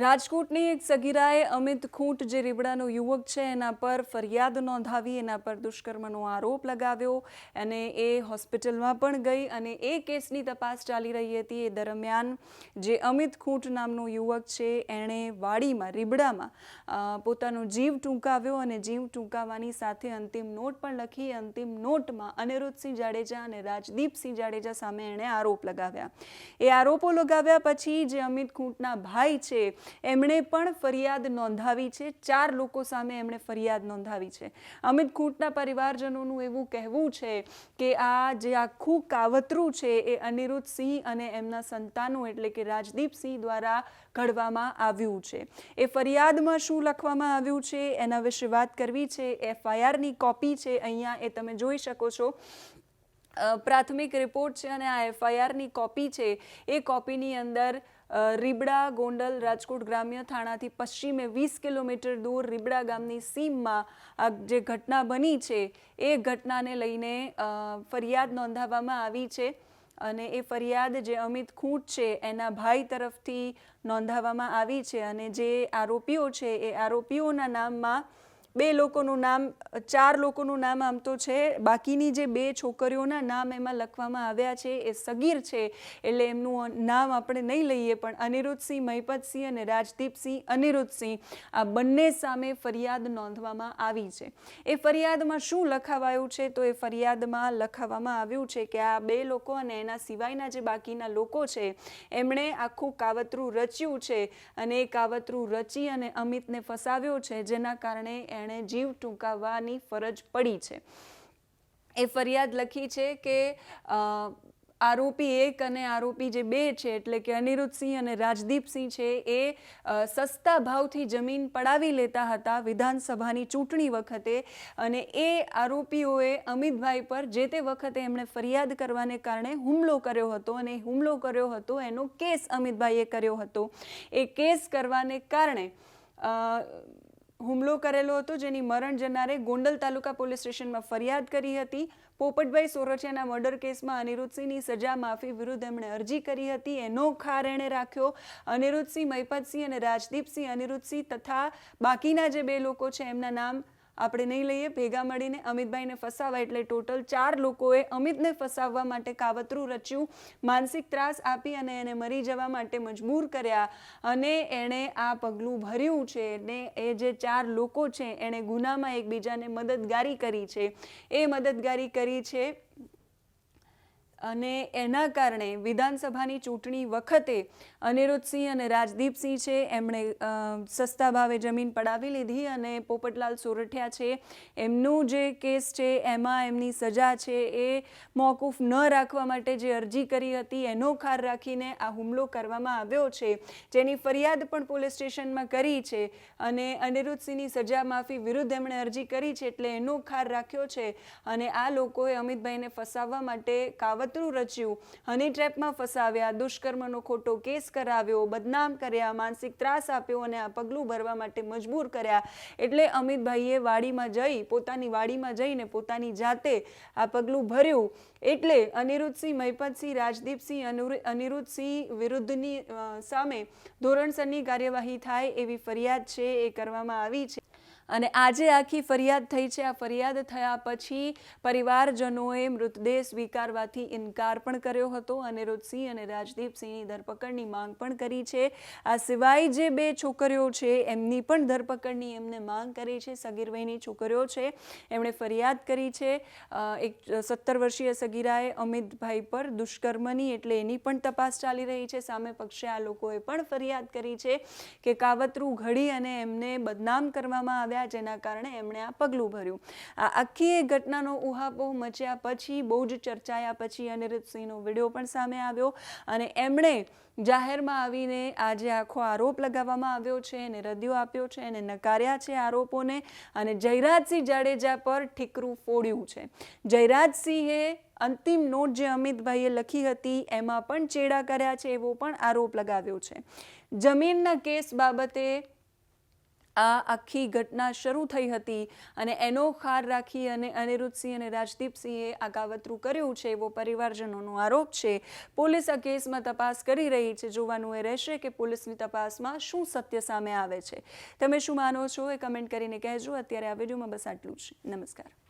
રાજકોટની એક સગીરાએ અમિત ખૂંટ જે રીબડાનો યુવક છે, એના પર ફરિયાદ નોંધાવી, એના પર દુષ્કર્મનો આરોપ લગાવ્યો. અને એ હોસ્પિટલમાં પણ ગઈ અને એ કેસની તપાસ ચાલી રહી હતી. એ દરમિયાન જે અમિત ખૂંટ નામનો યુવક છે, એણે વાડીમાં, રીબડામાં પોતાનો જીવ ટૂંકાવ્યો અને જીવ ટૂંકાવવાની સાથે અંતિમ નોટ પણ લખી, અંતિમ નોટમાં અનિરુદ્ધસિંહ જાડેજા અને રાજદીપસિંહ જાડેજા સામે એણે આરોપ લગાવ્યા. એ આરોપો લગાવ્યા પછી જે અમિત ખૂંટના ભાઈ છે એમણે પણ ફરિયાદ નોંધાવી છે. ચાર લોકો સામે એમણે ફરિયાદ નોંધાવી છે. અમિત ખૂંટના પરિવારજનોનું એવું કહેવું છે કે આ જે આખું કાવતરું છે એ અનિરુદ્ધ સિંહ અને એમના સંતાનો એટલે કે રાજદીપસિંહ દ્વારા ઘડવામાં આવ્યું છે. એ ફરિયાદમાં શું લખવામાં આવ્યું છે એના વિશે વાત કરવી છે. એફઆઈઆરની કોપી છે. અહીંયા એ તમે જોઈ શકો છો. પ્રાથમિક રિપોર્ટ છે અને આ એફઆઈઆરની કોપી છે. એ કોપીની અંદર રીબડા, ગોંડલ, રાજકોટ ગ્રામ્ય થાણાથી પશ્ચિમે વીસ કિલોમીટર દૂર રીબડા ગામની સીમમાં આ જે ઘટના બની છે, એ ઘટનાને લઈને ફરિયાદ નોંધાવવામાં આવી છે અને એ ફરિયાદ જે અમિત ખૂંટ છે, એના ભાઈ તરફથી નોંધાવવામાં આવી છે અને જે આરોપીઓ છે, એ આરોપીઓના નામમાં બે લોકોનું નામ, ચાર લોકોનું નામ આમ તો છે. બાકીની જે બે છોકરીઓના નામ એમાં લખવામાં આવ્યા છે એ સગીર છે. એટલે એમનું નામ આપણે નહીં લઈએ, પણ અનિરુદ્ધસિંહ, મહિપતસિંહ અને રાજદીપસિંહ, અનિરુદ્ધસિંહ આ બંને સામે ફરિયાદ નોંધવામાં આવી છે. એ ફરિયાદમાં શું લખાવાયું છે? તો એ ફરિયાદમાં લખાવવામાં આવ્યું છે કે આ બે લોકો અને એના સિવાયના જે બાકીના લોકો છે, એમણે આખું કાવતરું રચ્યું છે અને એ કાવતરું રચી અને અમિતને ફસાવ્યો છે, જેના કારણે એણે જીવ ટૂંકાવવાની ફરજ પડી છે. એ ફરિયાદ લખી છે કે આરોપી એક અને આરોપી જે બે છે, એટલે કે અનિરુદ્ધસિંહ અને રાજદીપસિંહ છે, એ સસ્તા ભાવથી જમીન પડાવી લેતા હતા વિધાનસભાની ચૂંટણી વખતે અને એ આરોપીઓએ અમિતભાઈ પર જે તે વખતે એમણે ફરિયાદ કરવાને કારણે હુમલો કર્યો હતો અને હુમલો કર્યો હતો, એનો કેસ અમિતભાઈએ કર્યો હતો. એ કેસ કરવાને કારણે હુમલો કરેલો હતો જેની મરણ જનારે ગોંડલ તાલુકા પોલીસ સ્ટેશનમાં ફરિયાદ કરી હતી. પોપટભાઈ સોરઠિયાના મર્ડર કેસમાં અનિરુદ્ધસિંહની સજા માફી વિરુદ્ધ એમણે અરજી કરી હતી. એનો ખાર એણે રાખ્યો. અનિરુદ્ધસિંહ મહિપતસિંહ અને રાજદીપસિંહ, અનિરુદ્ધસિંહ તથા બાકીના જે બે લોકો છે, એમના નામ આપણે નહીં લઈએ. ભેગા મળીને અમિતભાઈને ફસાવા એટલે ટોટલ ચાર લોકોએ અમિતને ફસાવવા માટે કાવતરું રચ્યું. માનસિક ત્રાસ આપી અને એને મરી જવા માટે મજબૂર કર્યા અને એણે આ પગલું ભર્યું છે ને એ જે ચાર લોકો છે, એણે ગુનામાં એકબીજાને મદદગારી કરી છે. એ મદદગારી કરી છે અને એના કારણે વિધાનસભાની ચૂંટણી વખતે અનિરુદ્ધસિંહ અને રાજદીપસિંહ છે, એમણે સસ્તા ભાવે જમીન પડાવી લીધી અને પોપટલાલ સોરઠિયા છે, એમનું જે કેસ છે, એમાં એમની સજા છે, એ મોકૂફ ન રાખવા માટે જે અરજી કરી હતી, એનો ખાર રાખીને આ હુમલો કરવામાં આવ્યો છે. જેની ફરિયાદ પણ પોલીસ સ્ટેશનમાં કરી છે અને અનિરુદ્ધસિંહની સજા માફી વિરુદ્ધ એમણે અરજી કરી છે એટલે એનો ખાર રાખ્યો છે અને આ લોકોએ અમિતભાઈને ફસાવવા માટે કાવતરું રચ્યું. હની ટ્રેપમાં ફસાવ્યા દુષ્કર્મનો ખોટો કેસ કરાવ્યો, બદનામ કર્યા, માનસિક ત્રાસ આપ્યો અને આ પગલું ભરવા માટે મજબૂર કર્યા. એટલે અમિતભાઈએ વાડીમાં જઈ, પોતાની વાડીમાં જઈને પોતાની જાતે આ પગલું ભર્યું. એટલે અનિરુદ્ધસિંહ મહિપતસિંહ રાજદીપસિંહ, અનુર- અનિરુદ્ધસિંહ વિરુદ્ધની સામે ધોરણસરની કાર્યવાહી થાય એવી ફરિયાદ છે એ કરવામાં આવી છે. અને આજે આખી ફરિયાદ થઈ છે. આ ફરિયાદ થયા પછી પરિવારજનોએ મૃતદેહ સ્વીકારવાથી ઇનકાર પણ કર્યો હતો અને અનિરુદ્ધસિંહ અને રાજદીપસિંહની ધરપકડની માંગ પણ કરી છે. આ સિવાય જે બે છોકરીઓ છે, એમની પણ ધરપકડની એમને માંગ કરી છે. સગીર છોકરીઓ છે, એમણે ફરિયાદ કરી છે. એક સત્તર વર્ષીય સગીરાએ અમિતભાઈ પર દુષ્કર્મની એટલે એની પણ તપાસ ચાલી રહી છે. સામે પક્ષે આ લોકોએ પણ ફરિયાદ કરી છે કે કાવતરું ઘડી અને એમને બદનામ કરવામાં આવ્યા જેના કારણે એમણે આ પગલું ભર્યું. આ આખી એ ઘટનાનો ઉહાપોહ મચ્યા પછી, બહુ જ ચર્ચાયા પછી અનિરુદ્ધસિંહનો વીડિયો પણ સામે આવ્યો અને એમણે જાહેરમાં આવીને આજે આખો આરોપ લગાવવામાં આવ્યો છે, એને રદિયો આપ્યો છે, એને નકાર્યા છે આરોપોને અને જયરાજસિંહ જાડેજા પર ઠીકરું ફોડ્યું છે. જયરાજસિંહે અંતિમ નોટ જે અમિતભાઈએ લખી હતી, એમાં પણ ચેડા કર્યા છે એવો પણ આરોપ લગાવ્યો છે. જમીનના કેસ બાબતે આ આખી ઘટના શરૂ થઈ હતી અને એનો ખાર રાખી અને અનિરુદ્ધસિંહ અને રાજદીપસિંહે આ કાવતરું કર્યું છે એવો પરિવારજનોનો આરોપ છે. પોલીસ આ કેસમાં તપાસ કરી રહી છે. જોવાનું એ રહેશે કે પોલીસની તપાસમાં શું સત્ય સામે આવે છે. તમે શું માનો છો એ કમેન્ટ કરીને કહેજો. અત્યારે આ વિડીયોમાં બસ આટલું જ. નમસ્કાર.